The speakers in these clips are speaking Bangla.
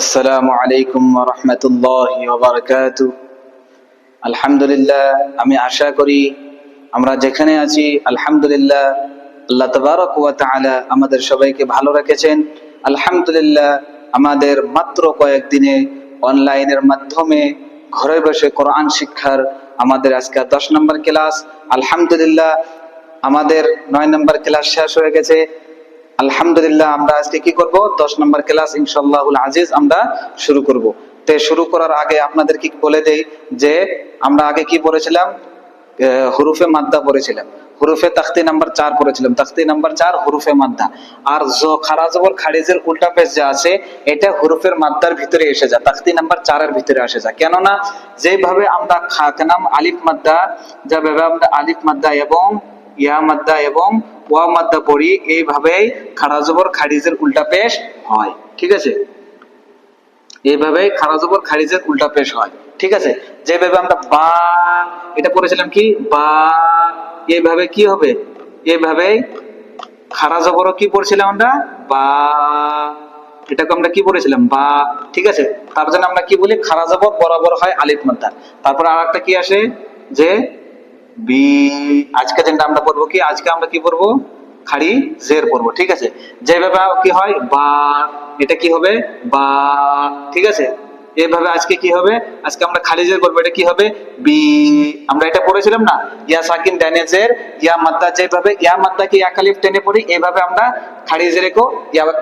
আসসালামু আলাইকুম রহমতুল্লাহ ওবরকাত আলহামদুলিল্লাহ, আমি আশা করি আমরা যেখানে আছি, আলহামদুলিল্লাহ, আল্লাহ তবারক ওয়া তাআলা আমাদের সবাইকে ভালো রেখেছেন। আলহামদুলিল্লাহ, আমাদের মাত্র কয়েকদিনে অনলাইনের মাধ্যমে ঘরে বসে কোরআন শিক্ষার আমাদের আজকে দশ নম্বর ক্লাস। আলহামদুলিল্লাহ, আমাদের নয় নম্বর ক্লাস শেষ হয়ে গেছে। আলহামদুলিল্লাহ, আমরা আজকে কি করব? দশ নম্বর ক্লাস ইনশাল্লাহুল আজিজ আমরা শুরু করব। তে শুরু করার আগে আপনাদের কি বলে দেই যে, আমরা আগে কি পড়েছিলাম? হুরুফে মাদ্দা পড়েছিলাম। হুরুফে তাখতি নাম্বার চার পড়েছিলাম। তাখতি নাম্বার চার, হুরুফে মাদ্দা। আর জ, খারা, জবর, খারিজের উল্টা পেশ যা আছে, এটা হুরুফের মাদ্দার ভিতরে এসে যায় তাখতি নাম্বার চারের ভিতরে আসে যায় কেননা, যেভাবে আমরা খাতনাম আলিফ মাদ্দা যেভাবে আমরা আলিফ মাদ্দা এবং ইয়া মাদ্দা এবং ওয়া মাদ্দা পড়ি এইভাবেই খারা জবর খারিজের উল্টা পেশ হয়। ঠিক আছে? এইভাবে খারা জবর খারিজের উল্টা পেশ হয়। ঠিক আছে? যেভাবে আমরা বা, এটা পড়েছিলাম কি? বা, এইভাবে কি হবে? এইভাবে খারা জবর কি পড়ছিলাম আমরা? বা, এটাকে আমরা কি পড়েছিলাম? বা, ঠিক আছে? তার জন্য আমরা কি বলি? খারা জবর বরাবর হয় আলিফ মাদ্দা। তারপর আর একটা কি আসে? যে বি আজকে যেটা আমরা পড়ব কি? আজকে আমরা কি পড়ব? খাড়ি, জের পড়ব, ঠিক আছে? যেভাবে কি হয়? বা, এটা কি হবে? বা, ঠিক আছে? এভাবে আজকে কি হবে? আজকে আমরা খালি জের করব এটা কি হবে? বি, আমরা এটা পড়েছিলাম না? ইয়া সাকিন ইয়া মাদ্দা, যেভাবে, ইয়া একালিফ টেনে পড়ি? এইভাবে আমরা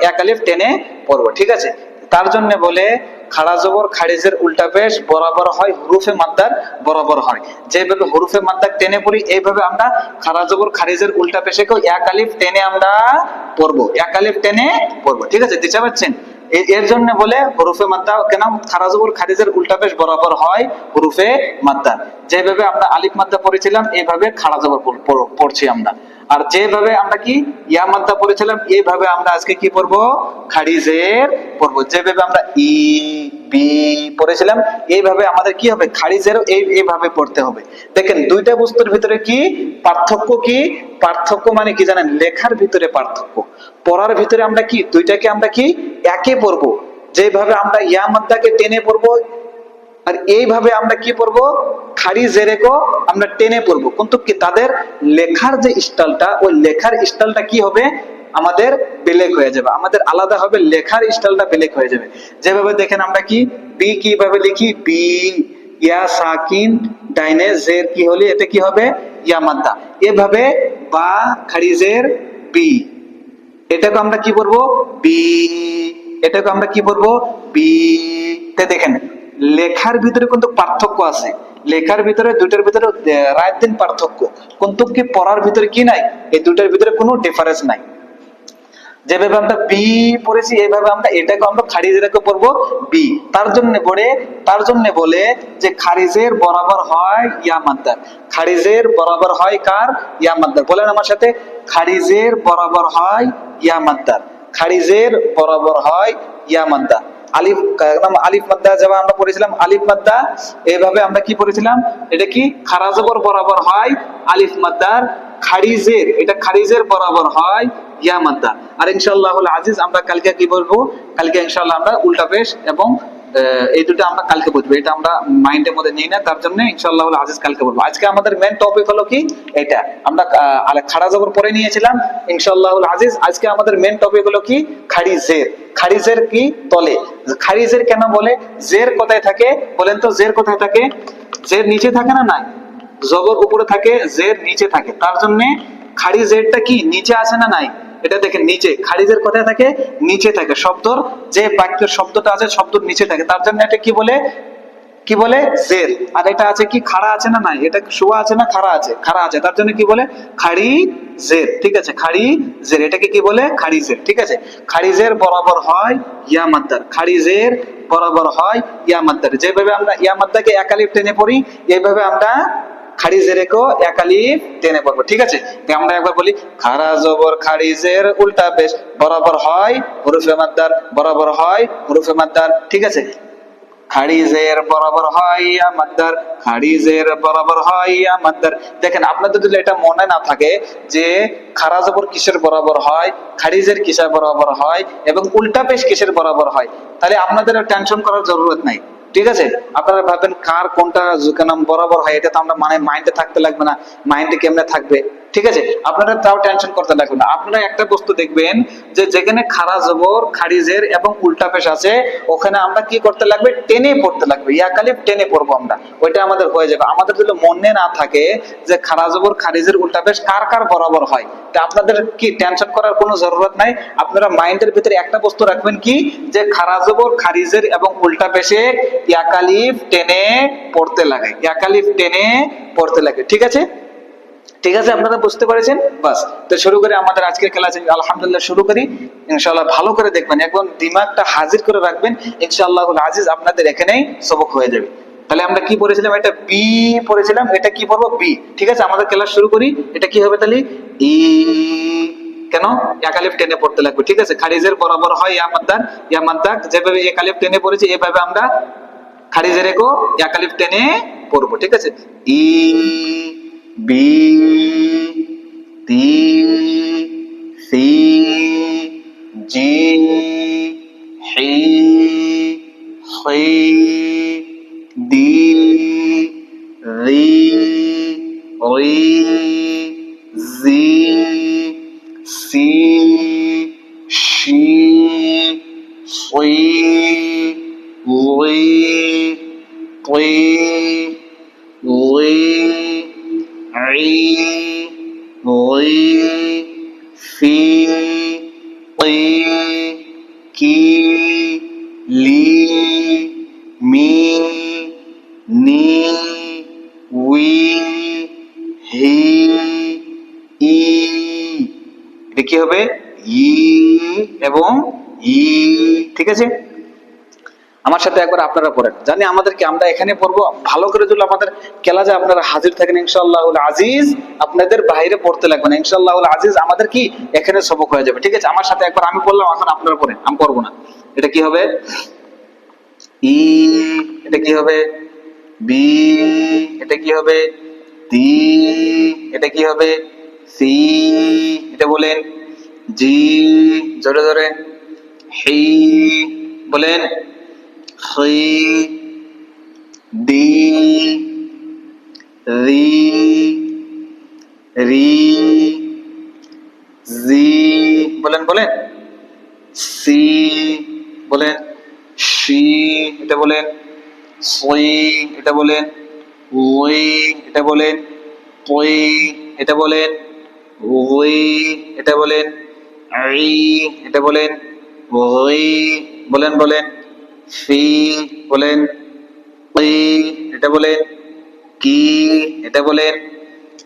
একালিফ টেনে পড়ব, ঠিক আছে? তার জন্য বলে খাড়া জবর, খারিজের উল্টা পেশ বরাবর হয় হুরুফে মাদ্দার, বরাবর হয়। যেভাবে হুরুফে মাদ্দার টেনে পড়ি, এইভাবে আমরা খাড়া জবর, খারিজের উল্টা পেশেকেও এক আলিফ টেনে আমরা পড়ব। এক আলিফ টেনে পড়ব। ঠিক আছে দিতে পারছেন এর জন্য বলে হরুফে মাদ্দা, কেন? খারা জবর, খারিজের উল্টা পেশ বরাবর হয় হরুফে মাদ্দা। যেভাবে আমরা আলিফ মাদ্দা পড়েছিলাম, এইভাবে খাড়া জবর পড়- পড়- পড়ছি আমরা। আর যেভাবে আমরা কি ইয়া পড়েছিলাম, এইভাবে আমরা আজকে কি পড়ব? খারিজের পড়ব। যেভাবে আমরা ই, বি পড়েছিলাম, এইভাবে আমাদের কি হবে? খারিজেরও এই, এইভাবে পড়তে হবে। দেখেন, দুইটা বস্তুর ভিতরে কি পার্থক্য কি? পার্থক্য মানে কি জানেন? লেখার ভিতরে পার্থক্য। পড়ার ভিতরে আমরা কি? দুইটাকে আমরা কি? একে পড়ব। যেভাবে আমরা ইয়া মাদ্দাকে টেনে পড়ব, আর এইভাবে আমরা কি পড়ব? খারি জেরেকো আমরা টেনে পড়ব। কিন্তু কি তাদের লেখার যে স্টাইলটা, ওই লেখার স্টাইলটা কি হবে? আমাদের বেলেক হয়ে যাবে। আমাদের আলাদা হবে লেখার স্টাইলটা বেলেক হয়ে যাবে। যেভাবে দেখেন আমরা কি? বি কীভাবে লিখি? বি, ইয়া, সাকিন, ডাইনে জের কি হলে এটা কি হবে? ইয়া, মাদ্দা। এভাবে বা খারিজের বি। এটাকে আমরা কি বলব? বি। এটাকে আমরা কি বলব? বি। তে দেখেন লেখার ভিতরে কিন্তু পার্থক্য আছে। লেখার ভিতরে দুইটার ভিতরে রাত দিন পার্থক্য। কিন্তু কি পড়ার ভিতরে কি নাই? এই দুইটার ভিতরে কোনো ডিফারেন্স নাই। যেভাবে আমরা বি পড়েছি এইভাবে আমরা এটাকে আমরা খারিজেরকে পড়ব বি তার জন্য বলে, তার জন্য বলে যে খারিজের বরাবর হয় ইয়া মাদ্দার। খারিজের বরাবর হয় কার? ইয়া মাদ্দার। বলেন আমার সাথে, খারিজের বরাবর হয় ইয়া মাদ্দার। খারিজের বরাবর হয় ইয়া মাদ্দা আলিফ, একদম আলিফ মাদ্দা যেমন আমরা পড়েছিলাম, আলিফ মাদ্দা, এইভাবে আমরা কি পড়েছিলাম? এটা কি? খারাজবর বরাবর হয়, আলিফ মাদ্দার খারিজের, এটা খারিজের বরাবর হয়, ইয়া মাদ্দা। আর ইনশাআল্লাহ আজিজ আমরা কালকে কি বলব? কালকে ইনশাআল্লাহ আমরা উল্টা পেশ এবং এই দুটো আমরা কালকে বুঝব। এটা আমরা মাইন্ডের মধ্যে নিই না, তার জন্য ইনশাআল্লাহ আজিজ কালকে বলব। আজকে আমাদের মেন টপিক হলো কি? এটা। আমরা আলে খাড়া জবর পরে নিয়েছিলাম, ইনশাআল্লাহ আজিজ। আজকে আমাদের মেন টপিক হলো কি? খাড়ি খারিজের খারিজের কি তলে? খারিজের কেন বলে? জের কোথায় থাকে? বলেন তো, জের কোথায় থাকে? জের নিচে থাকে না নাই? জবর উপরে থাকে, জের নিচে থাকে। তার জন্য খাড়ি জেরটা কি? নিচে আছে না নাই? এটা দেখেন, নিচে, খারিজের কোথায় থাকে, নিচে থাকে শব্দর, যে বাক্যের শব্দটা আছে, শব্দর নিচে থাকে। তার জন্য এটা কি বলে? কি বলে? জের আর এটা আছে কি, খাড়া আছে না নাই? এটা শোয়া আছে না খাড়া আছে? খাড়া আছে। তার জন্য কি বলে? খাড়ি জের ঠিক আছে খাড়ি জের এটাকে কি বলে? খাড়ি জের ঠিক আছে? খাড়ি জের বরাবর হয় ইয়া মাদ্দার খাড়ি জের বরাবর হয় ইয়া মাদ্দার যেভাবে আমরা ইয়া মাদ্দাকে একালিফ টেনে পড়ি, এইভাবে আমরা একালিফ টেনে পড়ব, ঠিক আছে? আমরা একবার বলি, খারা জবর খারিজের উল্টা বরাবর হয় মাদ্দার, বরাবর হয় মাদ্দার, ঠিক আছে? খাড়িজের বরাবর হয় খাড়িজের বরাবর হয় দেখেন, আপনাদের যদি এটা মনে না থাকে যে খারা জবর কিসের বরাবর হয়, খারিজের কিসের বরাবর হয়, এবং উল্টা পেশ কিসের বরাবর হয়, তাহলে আপনাদের টেনশন করার জরুরত নাই। ঠিক আছে? আপনারা ভাবেন কার কোনটা নাম বরাবর হয়, এটা তো আমরা মানে মাইন্ডে থাকতে লাগবে না। মাইন্ডে কেমনে থাকবে? ঠিক আছে? আপনারা তাও টেনশন করতে লাগবে না। আপনারা একটা বস্তু দেখবেন যে যেখানে খারা জবর খারিজের এবং উল্টা পেশ আছে, ওখানে আমরা কি করতে লাগবে? টেনে পড়তে লাগবে। ইয়াকালিফ টেনে পড়ব আমরা। ওইটা আমাদের হয়ে যাবে। আমাদের যদি মনে না থাকে যে খারা জবর খারিজের উল্টা পেশ কার কার বরাবর হয়, তা আপনাদের কি টেনশন করার কোনো জরুরত নাই? আপনারা মাইন্ডের ভিতরে একটা বস্তু রাখবেন কি? যে খারা জবর খারিজের এবং উল্টা পেশে ইয়াকালিফ টেনে পড়তে লাগে। ইয়াকালিফ টেনে পড়তে লাগে। ঠিক আছে? ঠিক আছে, আপনারা বুঝতে পেরেছেন? বাস, তো শুরু করে আমাদের আজকের ক্লাস আলহামদুলিল্লাহ শুরু করি। ইনশাআল্লাহ ভালো করে দেখবেন, একদম দিমাগটা হাজির করে রাখবেন। ইনশাআল্লাহ আজিজ আপনাদের এখানেই সবক হয়ে যাবে। তাহলে আমরা কি পড়েছিলাম? এটা বি পড়েছিলাম, এটা কি পড়ব? বি ঠিক আছে? আমাদের ক্লাস শুরু করি, এটা কি হবে তাহলে? ই কেন? একালিফ টেনে পড়তে লাগবে, ঠিক আছে? খারিজের বরাবর হয় ইয়ামাদ্দার ইয়ামাদ্দার যেভাবে একালিফ টেনে পড়েছে, এভাবে আমরা খারিজের একো একালিফ টেনে পড়ব, ঠিক আছে? ই B, D, C, G, H, H, D, R, R, Z. আমার সাথে একবার আপনারা পড়েন। জানি আমাদেরকে আমরা এখানে পড়ব। ভালো করে যদি আমাদের ক্লাসে আপনারা হাজির থাকেন ইনশাআল্লাহ আজিজ, আপনাদের বাইরে পড়তে লাগবে না। ইনশাআল্লাহ আজিজ, আমাদের কি এখানে সবক হয়ে যাবে। ঠিক আছে? আমার সাথে একবার আমি বললাম এখন আপনারা পড়েন। আমি পড়ব না। এটা কি হবে? ই, এটা কি হবে? বি, এটা কি হবে? তি, এটা কি হবে? সি, এটা বলেন। জি, জোরে জোরে। হি, বলেন। দি রি রি জি বলেন বলেন। সি, বলেন। শি, এটা বলেন। সুই, এটা বলেন। উই এটা বলেন। তুই এটা বলেন। উই এটা বলেন। ই, এটা বলেন। উই বলেন বলেন। ফি বলেন উই এটা বলেন, কি, এটা বলেন,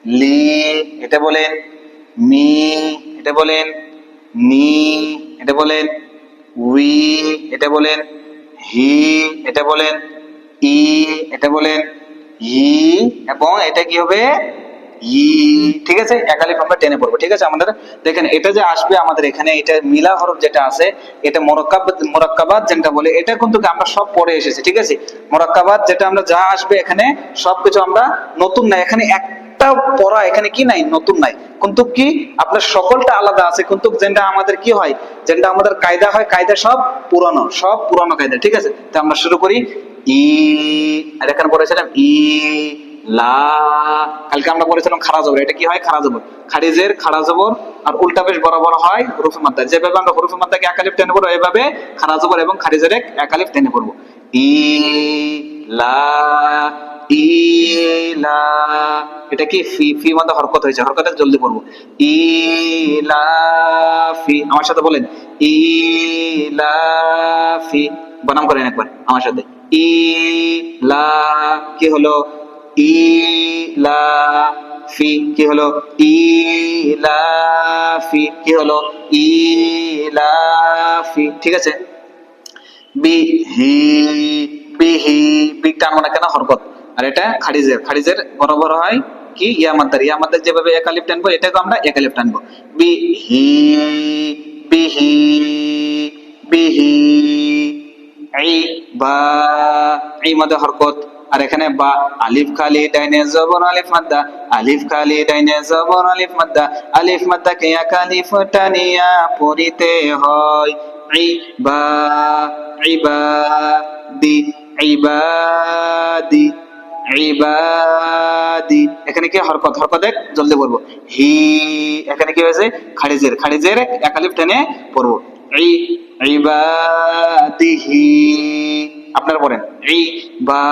লি, এটা বলেন, মি, এটা বলেন, নি, এটা বলেন, উই, এটা বলেন, হি, এটা বলেন, ই, এটা বলেন, ই, এবং এটা কি হবে? ই, ঠিক আছে? একালিফ আমরা টেনে পড়ব, ঠিক আছে? আমাদের, দেখেন, এটা যে আসবে আমাদের এখানে, এটা মিলা হরফ যেটা আছে, এটা মোরাক্কাব মোরাক্কাবাদ যেটা বলে, এটা কিন্তু আমরা সব এসেছি, ঠিক আছে? মোরাক্কাবাদ যেটা আমরা যা আসবে এখানে, সবকিছু আমরা নতুন না এখানে একটা পড়া এখানে কি নাই? নতুন নাই। কিন্তু কি? আপনার সকলটা আলাদা আছে। কিন্তু যেটা আমাদের কি হয়? যেটা আমাদের কায়দা হয়, কায়দা সব পুরানো সব পুরানো কায়দা, ঠিক আছে? তো আমরা শুরু করি, ই, আর এখানে পড়েছিলাম ই কালকে আমরা বলেছিলাম খারা জবর। এটা কি হয়? খারা জবর। খারিজের খারা জবর আর উল্টা বেশ বরাবর হয় হরফে মাদ্দা। যেভাবে আমরা হরফে মাদ্দাকে একালিফ টেনে পড়ব, এভাবে খারা জবর এবং খারিজের এক একালিফ টেনে পড়ব। ই, লা ই, লা। এটা কি? ফি ফি মধ্যে হরকত হয়েছে। হরকতে জলদি পড়ব। ই, লা, ফি। আমার সাথে বলেন। ই, লা, ফি। বানাম করেন একবার। আমার সাথে। ই, লা, কি হলো? ই লা ফি কি হলো? ই লা কি হলো? ই লা ঠিক আছে? বিহি বিহি বি টানবো না কেন হরকত? আর এটা খারিজের খারিজের বরাবর হয় কি? ইয়া মাদ্দার ইয়া মাদ্দার যেভাবে একালিফ টানবো এটাকে আমরা একালিফ টানবো। বিহি বিহি বিহি ই বা ই মধ্যে হরকত। আর এখানে বা আলিফ খালি ডাইনে জবর আলিফ মাদ্দা। আলিফ খালি ডাইনে জবর আলিফ মাদ্দা। আলিফ মাদ্দা কে আকালিফ টানিয়া পড়িতে হয়। ই বা ইবাদি ইবাদি ইবাদি এখানে কি হরকত? হরকত এক জলদি বলব হি, এখানে কি হয়েছে? খারিজের খারিজের একালিফ টেনে পড়ব। ইবাদিহি আপনারা পড়েন। ই বা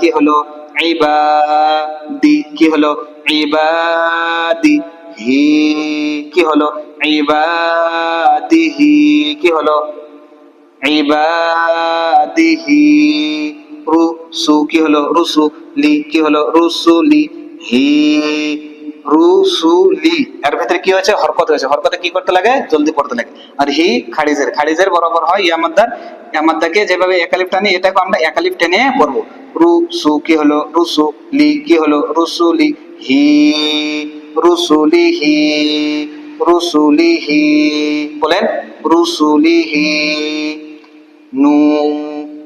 কি হলো? ইবাদি কি হলো? ইবাদি হি, কি হলো? ইবাদিহি কি হলো? ইবাদিহি রুসু, কি হলো? রুসু লি, কি হলো? রুসুলি হি। রুসুলি। এর ভিতরে কি হয়েছে? হরকত হয়েছে। হরকতে কি করতে লাগে? জলদি পড়তে লাগে। আর হি, খারিজের। খারিজের বরাবর হয় ইয়ামাদ্দার। ইয়ামাদ্দাকে যেভাবে একালিফ টানি, এটাকে আমরা একালিফ টেনে পড়ব। রুসু কি হলো? রুসু লি কি হলো? রুসুলি হি রুসুলিহি রুসুলিহি বলেন রুসুলিহি নু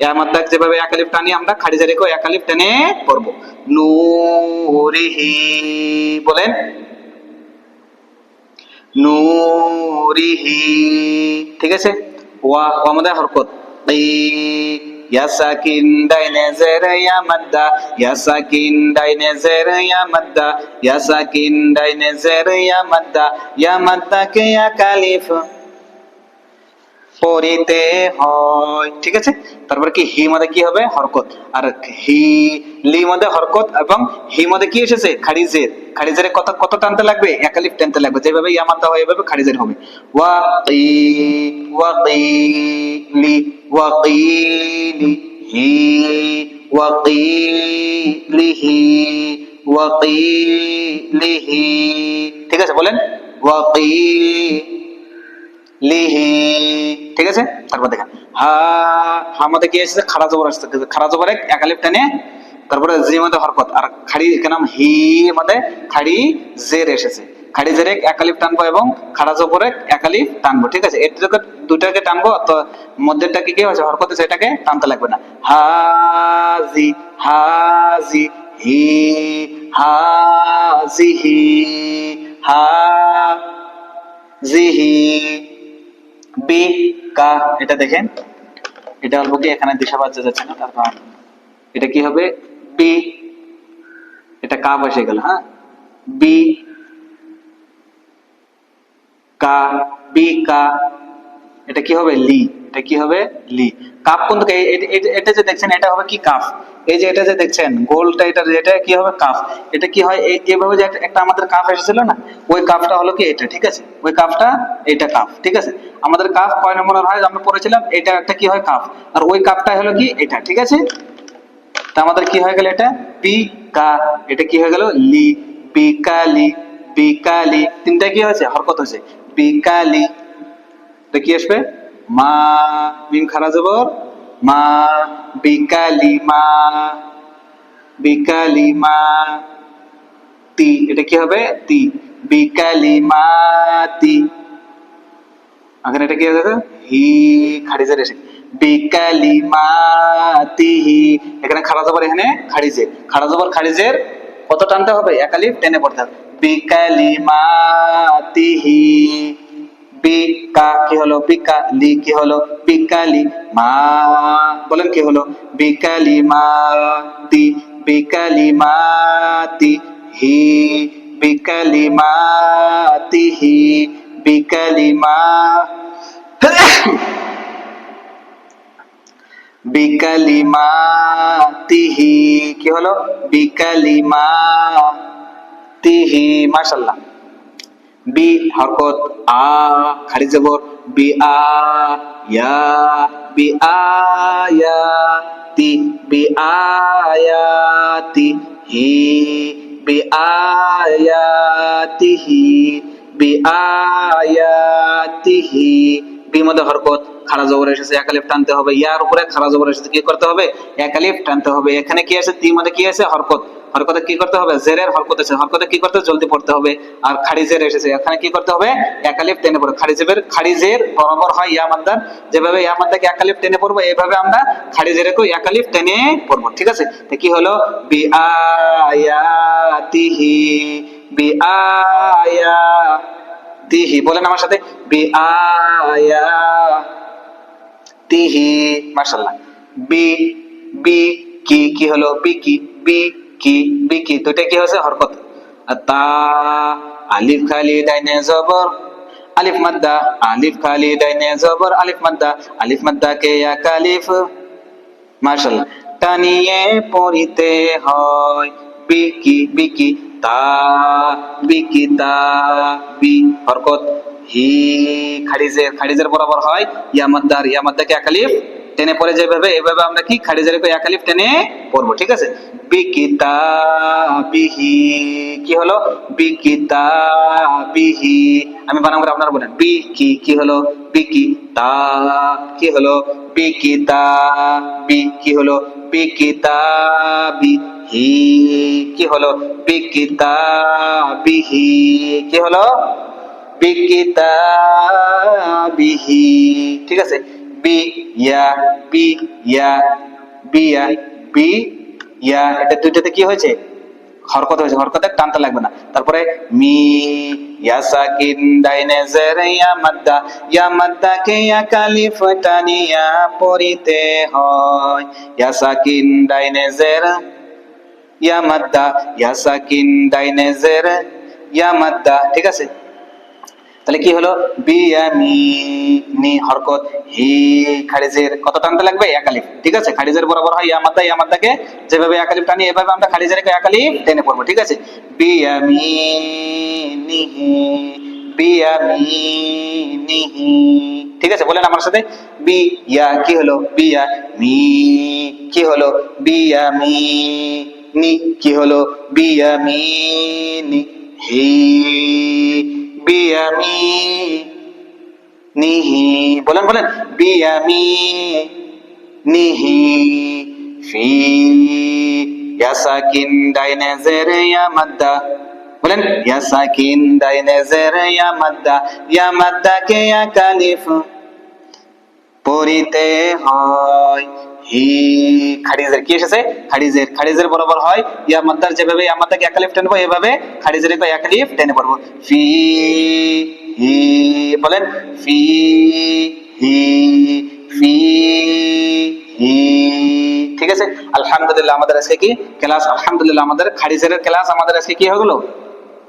ইয়া মাদ্দার যেভাবে একালিফ টানি আমরা খারিজের রেখে একালিফ টেনে পড়ব নুরিহি বলেন নুরিহি ঠিক আছে ওয়া ওয়া আমাদের হরকত ই ইয়া সাকিন ডাইনে জের ইয়া মাদ্দা ইয়া সাকিন ডাইনে জের ইয়া মাদ্দা ইয়া সাকিন ডাইনে জের ইয়া মাদ্দা ইয়া মাদ্দা কে ইয়া কালিফ পড়িতে হয়। ঠিক আছে? তারপর কি হি মধ্যে কি হবে? হরকত। আর হি, লি মধ্যে হরকত এবং হি মধ্যে কি এসেছে? খারিজের। খারিজের কত কত টানতে লাগবে? একালিফ টানতে লাগবে। যেভাবে ইয়া মাদ্দা হয় এভাবে খারিজের হবে। ওয়া কি ওয়া কি লি, ওয়া কি লি, হি, ওয়া কি লিহি ওয়া কি লিহি ঠিক আছে, বলেন? ওয়া কি লিহি। ঠিক আছে? তারপর দেখেন। হা হা মধ্যে কি এসেছে খারা জবর আসছে। খারা জবর এক একালিফ টেনে তারপরে জি মধ্যে হরকত আর খাড়ি কেন হি মধ্যে খাড়ি জের এসেছে। খাড়ি জের এক একালিফ টানবো এবং খাড়া জবর এক একালিফ টানবো। ঠিক আছে? এটাকে দুটাকে টানবো, তো মধ্যেরটাকে কি হয়েছে? হরকত এটাকে টানতে লাগবে না। হাজি হাজি হি হাজিহি হা জিহি বি কা, এটা দেখেন। এটা অল্প কি, এখানে দিশা বাজে যাচ্ছে না তার এটা কি হবে? বি। এটা কা বসে গেল হ্যাঁ? বি কা বি কা। এটা কি হবে? লি। এটা কি হবে? লি। কাপ এ- এ- এটা যে দেখছেন, এটা হবে কি কাফ? এই যে এটা যে দেখছেন, গোলটা এটা এটা কি হবে? কাফ। এটা কি হয়? এভাবে যে একটা- আমাদের কাফ এসেছিল না? ওই কাফটা হলো কি এটা, ঠিক আছে? ওই কাফটা এটা কাফ, ঠিক আছে? আমাদের কাফ কয় নম্বর হয়? আমরা পড়েছিলাম, এটা একটা কি হয়? কাফ। আর ওই কাফটা হলো কি এটা, ঠিক আছে? তা আমাদের কি হয়ে গেল এটা? বি কা এটা কি হয়ে গেল? লি। বিকালি। বিকালি। তিনটা কি হয়েছে? হরকত হয়েছে। বিকালি। এটা কি আসবে? মা মিম খারা জবর? মা বিকালি মা বিকালি মা, তি, এটা কি হবে? তি, বিকালি মা, তি। এখন এটা কি হবে হি এসে বিকালি মাতিহি এখানে খাড়া জবর এখানে, খারিজে। খাড়া জবর, খারিজের কত টানতে হবে? একালিফ টেনে পড়তে হবে। বিকালি বিকা কি হলো? বিকা লি কি হলো? বিকালি মা। বলেন কি হলো? বিকালি মাতি বিকালি মাতি হি বিকালি মাতিহি বিকালি মা। বিকালিমাতিহি কি হলো? বিকালিমাতিহি মাশাআল্লাহ। বি হরকত আ খাড়ি জবর, বি আ, ইয়া, বি আয়া তি, বি আয়াতি হি, বি আয়াতিহি বি আয়াতিহি বি মধ্যে হরকত খারা জবর এসেছে একালিফ টানতে হবে, ইয়ার উপরে খারা জবর এসেছে, কি করতে হবে? একালিফ টানতে হবে, এখানে কি আছে? তি মধ্যে কি আছে? হরকত। হরকতে কি করতে হবে? জেরের হরকত আছে। হরকতে কি করতে জলদি পড়তে হবে। আর খারিজের এসেছে। এখানে কি করতে হবে? একালিফ টেনে পড়বে খারিজের খারিজের বরাবর হয় ইয়া মাদ্দার যেভাবে ইয়া মাদ্দাকে একালিফ টেনে পড়ব এইভাবে আমরা খারিজেরকেও একালিফ টেনে পড়ব। ঠিক আছে? তো কি হলো? বি আয়াতিহি বি আয়া বলেন আমার সাথে। বি আয়া তিহি বি বি কি কি হলো? বি কি বি কি বি কি, দুইটা কি হচ্ছে হরকত আর তা আলিফ খালি ডাইনে জবর আলিফ মাদ্দা, আলিফ খালি ডাইনে জবর আলিফ মাদ্দা আলিফ মাদ্দা কে এক আলিফ। মাশাআল্লাহ টানিয়ে পড়িতে হয়। বিকি বিকি, তা বিকি, তা, বি। হরকত হি খারিজের খারিজের বরাবর হয়। ইয়ামাদ্দার ইয়ামাদ্দাকে একালিফ টেনে পড়ে যেভাবে এভাবে আমরা কি খারিজের একালিফ টেনে পড়ব, ঠিক আছে? বিকিতা বিহি কি হলো? বিকিতা বিহি আমি বানাম করে আপনারা বলেন, বি কি কি হলো? বিকি কি হলো? বিকিতা বি কি হলো? বিকিতা বি হি কি হলো? বিকিতা বিহি কি হলো? বিকিতা বিহি ঠিক আছে? বি ইয়া বি ইয়া বিয়া বি ইয়া এটা দুইটাতে কি হয়েছে? হরকত হয়েছে। হরকতে টানতে লাগবে না। তারপরে মি, ইয়া সাকিন ডাইনে জের ইয়া মাদ্দা ইয়া মাদ্দা কে ইয়া কালিফ টানিয়া পড়িতে হয়। ইয়া সাকিন ডাইনে জের, ইয়া মাদ্দা, ইয়া সাকিন ডাইনে জের, ইয়া মাদ্দা, ঠিক আছে? তাহলে কি হলো? বিয়ামি নি হরকত। হি খারিজের, কত টানতে লাগবে? একালিফ ঠিক আছে? খারিজের বরাবর হয় ইয়ামাদ্দা ইয়ামাদ্দাকে যেভাবে একালিফ টানি, এভাবে আমরা খারিজের একালিফ টেনে পড়ব। ঠিক আছে? বিয়ামি নিহি বিয়ামি নিহি ঠিক আছে? বলেন আমার সাথে। বি ইয়া কি হলো? বিয়া মি কি হলো? বিয়ামি নি কি হলো? বিয়ামি নি হি নিহি, বলেন বলেন, বিয়ামি, নিহি, ফি ইয়াসাকিন ডাইনে জেরে ইয়া মাদ্দা, বলেন ইয়াসাকিন ডাইনে জেরে ইয়া মাদ্দা ইয়া মাদ্দা কে ইয়া কালিফ পড়িতে হয় হি খারিজের, কি এসেছে? খারিজের। খারিজের বরাবর হয় ইয়া মাদ্দার যেভাবে ইয়া মাদ্দাকে একালিফ টেনবো এভাবে খারিজের কো একালিফ টেনে পড়ব। ফি, হি, বলেন, ফি, হি ফি, হি। ঠিক আছে? আলহামদুলিল্লাহ, আমাদের আজকে কি ক্লাস? আলহামদুলিল্লাহ, আমাদের খারিজের ক্লাস, আমাদের আজকে কি হয়ে গেল?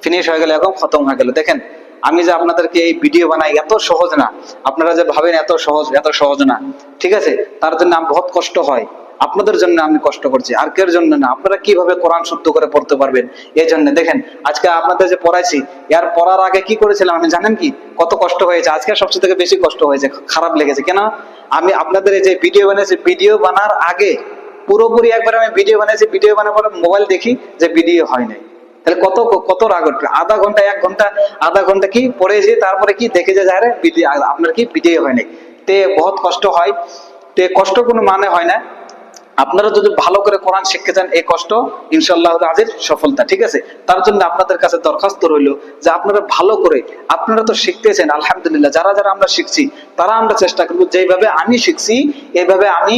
ফিনিশ হয়ে গেল, এখন খতম হয়ে গেল। দেখেন আমি যে আপনাদেরকে এই ভিডিও বানাই এত সহজ না। আপনারা যে ভাবেন এত সহজ এত সহজ না। ঠিক আছে? তার জন্য আমার বহুত কষ্ট হয়। আপনাদের জন্য আমি কষ্ট করছি। আর কেউ জন্য না? আপনারা কীভাবে কোরআন শুদ্ধ করে পড়তে পারবেন? এই জন্য দেখেন, আজকে আপনাদের যে পড়াইছি, এর পড়ার আগে কি করেছিলাম আমি জানেন কি? কত কষ্ট হয়েছে। আজকে সবচেয়ে থেকে বেশি কষ্ট হয়েছে, খারাপ লেগেছে। কেন? আমি আপনাদের এই যে ভিডিও বানিয়েছি ভিডিও বানার আগে পুরোপুরি একবার আমি ভিডিও বানিয়েছি ভিডিও বানার পরে মোবাইল দেখি যে ভিডিও হয় নাই। তাহলে কত কত রাগ উঠবে আধা ঘণ্টা, এক ঘণ্টা, আধা ঘণ্টা কি পড়েছি তারপরে কি দেখে যে যায় আপনার কি ভিডিও হয় নাই। তে বহুত কষ্ট হয়। তে কষ্ট কোনো মানে হয় না। আপনারা যদি ভালো করে কোরআন শিখতে চান, এই কষ্ট ইনশাল্লাহ আজির সফলতা, ঠিক আছে? তার জন্য আপনাদের কাছে দরখাস্ত রইল যে আপনারা ভালো করে, আপনারা তো শিখতেছেন, আলহামদুলিল্লাহ, যারা যারা আমরা শিখছি, তারা আমরা চেষ্টা করব যেভাবে আমি শিখছি এইভাবে আমি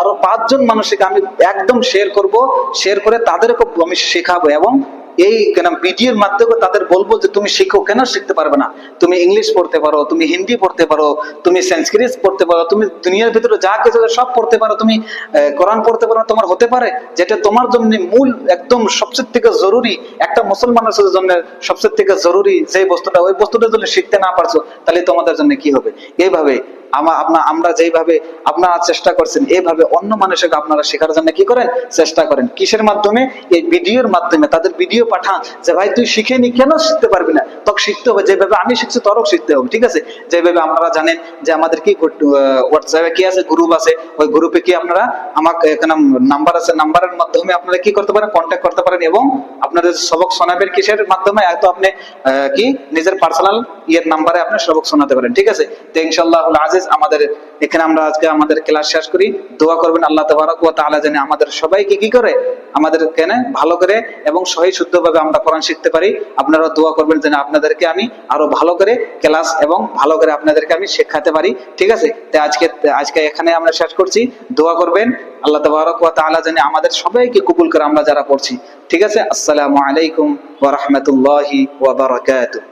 আরও পাঁচজন মানুষকে আমি একদম শেয়ার করব শেয়ার করে তাদেরকে আমি শেখাবো এবং এই কেন ভিডিওর মাধ্যমে তাদের বলব যে তুমি শিখো, কেন শিখতে পারবে না? তুমি ইংলিশ পড়তে পারো, তুমি হিন্দি পড়তে পারো, তুমি সংস্কৃত পড়তে পারো, তুমি দুনিয়ার ভিতরে যা কিছু সব পড়তে পারো, তুমি কোরআন পড়তে পারো, তোমার হতে পারে, যেটা তোমার জন্য মূল একদম সবচেয়ে থেকে জরুরি, একটা মুসলমানের জন্য সবচেয়ে থেকে জরুরি যে বস্তুটা, ওই বস্তুটা যদি শিখতে না পারছ, তাহলে তোমাদের জন্য কি হবে? এইভাবে আমা- আপনা- আমরা যেইভাবে আপনারা চেষ্টা করছেন, এইভাবে অন্য মানুষকে আপনারা শেখার জন্য কি করেন? চেষ্টা করেন। কিসের মাধ্যমে? এই ভিডিওর মাধ্যমে। তাদের ভিডিও পাঠান যে, ভাই, তুই শিখে নি কেন শিখতে পারবি না? তোকে শিখতে হবে। যেভাবে আমি শিখছি তোরও শিখতে হবে, ঠিক আছে? যেভাবে আপনারা জানেন যে, আমাদের কি হোয়াটসঅ্যাপে কি আছে? গ্রুপ আছে। ওই গ্রুপে কি আপনারা আমাকে এখানে নাম্বার আছে। নাম্বারের মাধ্যমে আপনারা কি করতে পারেন? কন্ট্যাক্ট করতে পারেন এবং আপনাদের সবক শোনাবেন কিসের মাধ্যমে? এত আপনি কি? নিজের পার্সোনাল ইয়ের নাম্বারে আপনি সবক শোনাতে পারেন, ঠিক আছে? তো ইনশাআল্লাহ আজিজ, আমাদের এখানে আমরা আজকে আমাদের ক্লাস শেষ করি। দোয়া করবেন আল্লাহ তাবারক ওয়া তাআলা জানে আমাদের সবাইকে কি করে? আমাদের কেন ভালো করে এবং সহি শুদ্ধভাবে আমরা কোরআন শিখতে পারি। আপনারা দোয়া করবেন যেন আপনাদেরকে আমি আরও ভালো করে ক্লাস এবং ভালো করে আপনাদেরকে আমি শেখাতে পারি, ঠিক আছে? তো আজকে আজকে এখানে আমরা শেষ করছি। দোয়া করবেন আল্লাহ তাবারক ওয়া তাআলা জানে আমাদের সবাইকে কবুল করে আমরা যারা পড়ছি, ঠিক আছে? আসসালামু আলাইকুম ওয়া রাহমাতুল্লাহি ওয়া বারাকাতুহু।